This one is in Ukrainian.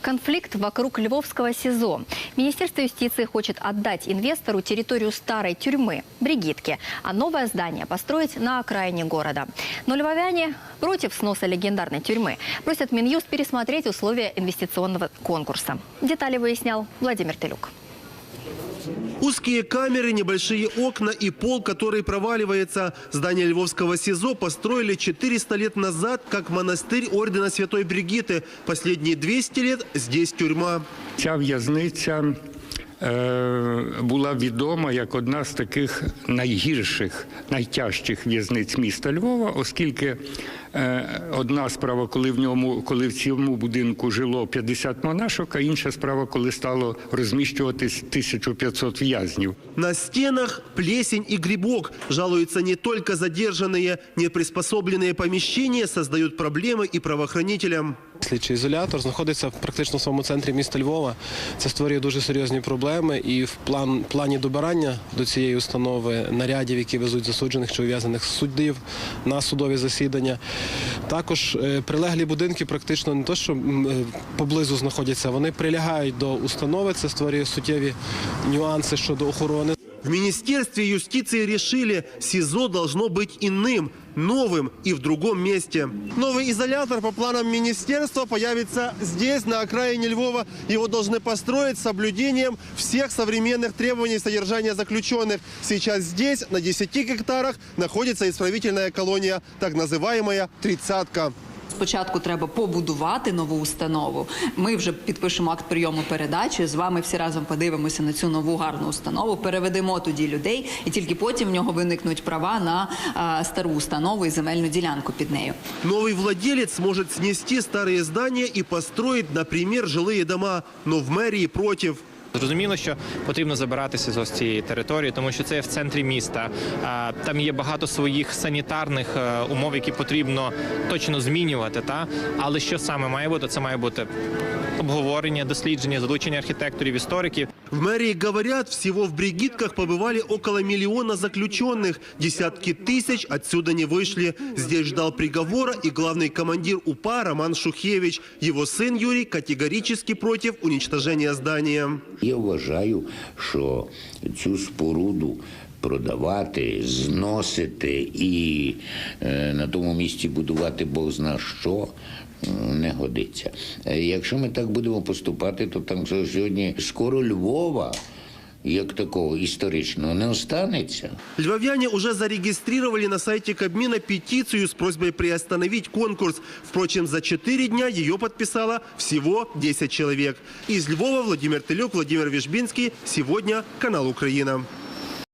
Конфликт вокруг Львовского СИЗО. Министерство юстиции хочет отдать инвестору территорию старой тюрьмы – Бригитки, а новое здание построить на окраине города. Но львовяне против сноса легендарной тюрьмы. Просят Минюст пересмотреть условия инвестиционного конкурса. Детали выяснял Владимир Телюк. Узкие камеры, небольшие окна и пол, который проваливается. Здание Львовского СИЗО построили 400 лет назад, как монастырь Ордена Святой Бригиты. Последние 200 лет здесь тюрьма. Ця в'язниця е, була відома як одна з таких найгірших, найтяжчих в'язниць міста Львова, оскільки е, одна справа, коли в ньому, коли в цьому будинку жило 50 монашок, а інша справа, коли стало розміщуватись 1500 в'язнів. На стенах плесень и грибок. Жалуются не только задержанные, неприспособленные помещения создают проблемы и правоохранителям. Слідчий ізолятор знаходиться практично в самому центрі міста Львова. Це створює дуже серйозні проблеми. І в план, плані добирання до цієї установи нарядів, які везуть засуджених чи ув'язаних суддів на судові засідання. Також е, прилеглі будинки практично не то, що е, поблизу знаходяться, вони прилягають до установи. Це створює суттєві нюанси щодо охорони. В Министерстве юстиции решили, СИЗО должно быть иным, новым и в другом месте. Новый изолятор по планам министерства появится здесь, на окраине Львова. Его должны построить с соблюдением всех современных требований содержания заключенных. Сейчас здесь, на 10 гектарах, находится исправительная колония, так называемая «тридцатка». Спочатку треба побудувати нову установу. Ми вже підпишемо акт прийому передачі. З вами всі разом подивимося на цю нову гарну установу. Переведемо тоді людей, і тільки потім в нього виникнуть права на а, стару установу і земельну ділянку під нею. Новый владелец сможет снести старые здания и построить, например, жилые дома. Но в мэрии против. Зрозуміло, що потрібно забиратися з ось цієї території, тому що це є в центрі міста. А, Там є багато своїх санітарних е, умов, які потрібно точно змінювати. Та але що саме має бути? Це має бути обговорення, дослідження, залучення архітекторів, істориків. В мэрии говорят, всего в Бригитках побывали около миллиона заключенных. Десятки тысяч отсюда не вышли. Здесь ждал приговора и главный командир УПА Роман Шухевич. Его сын Юрий категорически против уничтожения здания. Я вважаю, що цю споруду продавати, зносити і е, на тому місці будувати Бог зна що. Не годиться. Е, Якщо ми так будемо поступати, то там сьогодні скоро Львова, як такого історичного, не останеться. Львовяне уже зарегистрировали на сайте Кабмина петицию с просьбой приостановить конкурс. Впрочем, за 4 дня ее подписало всего 10 человек. Из Львова Владимир Телюк, Владимир Вишбинский. Сегодня канал «Украина».